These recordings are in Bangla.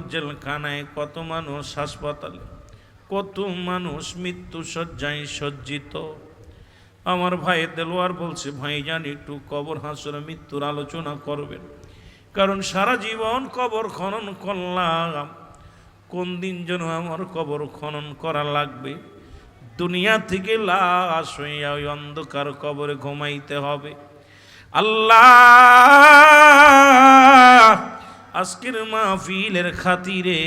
জেলখানায় কত মানুষ হাসপাতালে, কত মানুষ মৃত্যু সজ্জায় সজ্জিত। আমার ভাই দেলোয়ার বলছে, ভাই ভাইজান একটু কবর হাসর মৃত্যুর আলোচনা করবেন। কারণ সারা জীবন কবর খনন করলাম। কোন দিন যেন আমার কবর খনন করা লাগবে? দুনিয়া থেকে লাশ হইয়া ওই অন্ধকার কবরে ঘুমাইতে হবে। আল্লাহ আজকের মাহফিলের খাতিরে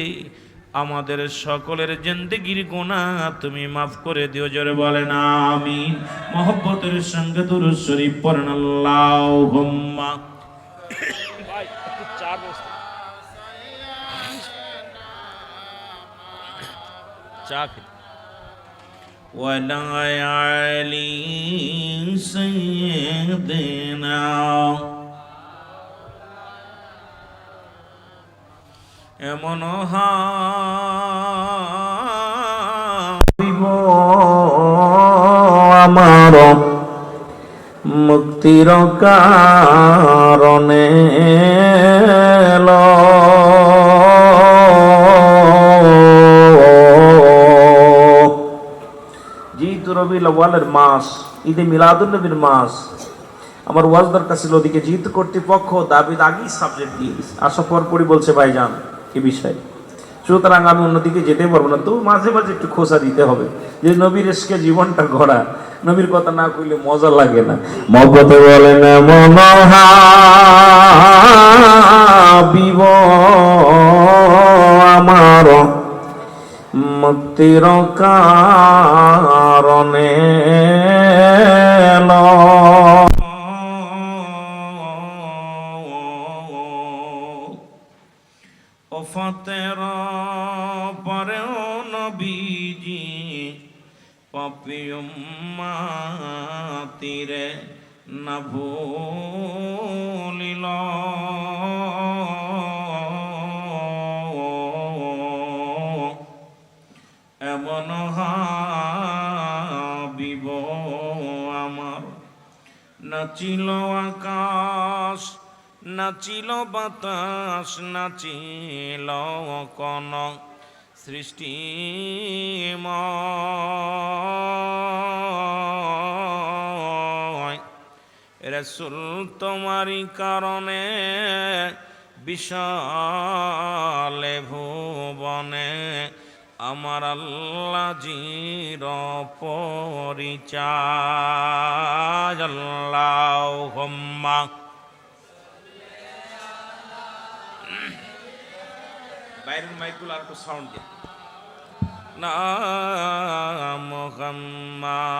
আমাদের সকলের জিন্দগির গোনা তুমি মাফ করে দিও জোরে বলেন আমি মহব্বতের সঙ্গে দুরুদ শরীফ পড়েন আল্লাহুম্মা ভাই একটু চার বস্তা চা খেতে ولا علي سيدنا এমন হাবিব আমার মুক্তির কারণে। যেহেতু রবি আওয়ালের মাস, ঈদে মিলাদুল নবীর মাস আমার ওয়াজ দরকার ছিল ওদিকে, জিত কর্তৃপক্ষ দাবি আগেই সাবজেক্ট দিয়ে পর পরই বলছে, ভাইজান কি বিষয়। সুতরাং আমি অন্যদিকে যেতে পারব না। তো মাঝে মাঝে একটু খোসা দিতে হবে। যে নবীর এসকে জীবনটা গড়া, নবীর কথা না কইলে মজা লাগে না। মগতে বলেন মনোহাবিব আমার মুক্তির কারণে ওফতের পরেও নবীজি পাপিয়ম মাতিরে না ভুলিল। এমন হাবিব আমার নাচিল আকাশ নাচিল বাতাস নাচিল কন সৃষ্টি রসুল তোমারই কারণে বিশালে ভুবনে আমার আল্লাহ জির পরিচায়। বাইরের মাইকগুলো আর একটু সাউন্ড দিয়ে না মোহাম্মদ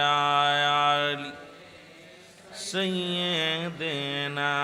আলী সৈয়দনা